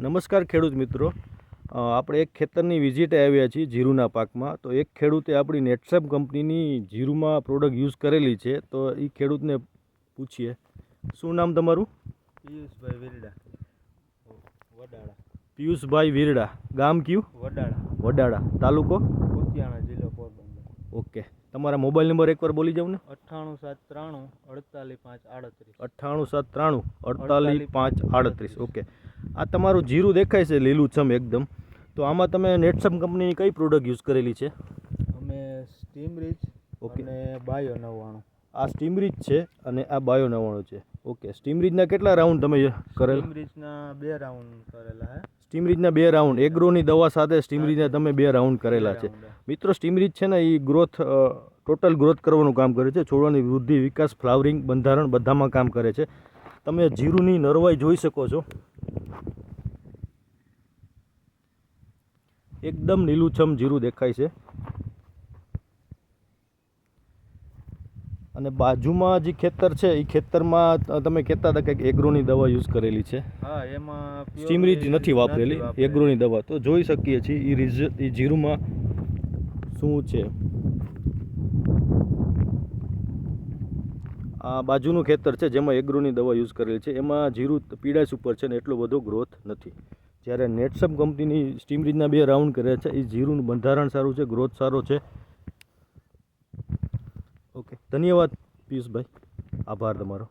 નમસ્કાર ખેડૂત મિત્રો. આપણે એક ખેતરની વિઝિટે આવ્યા છીએ જીરુના પાકમાં. તો એક ખેડૂતે આપણી નેટસેપ કંપનીની જીરુમાં પ્રોડક્ટ યુઝ કરેલી છે. તો એ ખેડૂતને પૂછીએ. શું નામ તમારું? પિયુષભાઈ વિરડા. વડાળા. પિયુષભાઈ વિરડા. ગામ કયું? વડાળા. વડાળા. તાલુકો? તમારા મોબાઈલ નંબર એકવાર બોલી જાવ ને? અઠ્ઠાણું સાત ત્રાણું અડતાલીસ પાંચ આડત્રીસ. અઠ્ઠાણું સાત ત્રાણું અડતાલીસ પાંચ આડત્રીસ. ઓકે. આ તમારું જીરું દેખાય છે લીલુંછમ એકદમ. તો આમાં તમે નેટસમ કંપનીની કઈ પ્રોડક્ટ યુઝ કરેલી છે? અમે સ્ટીમ રીચ ઓકે. અને બાયો નવ્વાણું. આ સ્ટીમ રીચ છે અને આ બાયો નવાણું છે. ઓકે સ્ટીમ રીજના કેટલા રાઉન્ડ તમે કરેલા? સ્ટીમ રીજના બે રાઉન્ડ કરેલા હે. સ્ટીમરીજના બે રાઉન્ડ એગ્રોની દવા સાથે સ્ટીમ રીજના તમે બે રાઉન્ડ કરેલા છે. મિત્રો સ્ટીમ રીજ છે ને એ ગ્રોથ ટોટલ ગ્રોથ કરવાનું કામ કરે છે. છોડવાની વૃદ્ધિ વિકાસ ફ્લાવરિંગ બંધારણ બધામાં કામ કરે છે. તમે જીરુની નરવાઈ જોઈ શકો છો. એકદમ લીલુંછમ જીરું દેખાય છે. અને બાજુમાં જે ખેતર છે એ ખેતરમાં તમે કહેતા હતા કે એગ્રોની દવા યુઝ કરેલી છે. હા એમાં સ્ટીમરી સ્ટીમરીજ નથી વાપરેલી. એગ્રોની દવા. તો જોઈ શકીએ છીએ એ રિઝ એ જીરુમાં શું છે. આ બાજુનું ખેતર છે જેમાં એગ્રોની દવા યુઝ કરેલી છે. એમાં જીરું પીડાશ ઉપર છે ને એટલો બધો ગ્રોથ નથી. જ્યારે નેટસમ કંપનીની સ્ટીમરીજના બે રાઉન્ડ કર્યા છે એ જીરુનું બંધારણ સારું છે ગ્રોથ સારો છે. ઓકે ધન્યવાદ પિયુષભાઈ આભાર તમારો.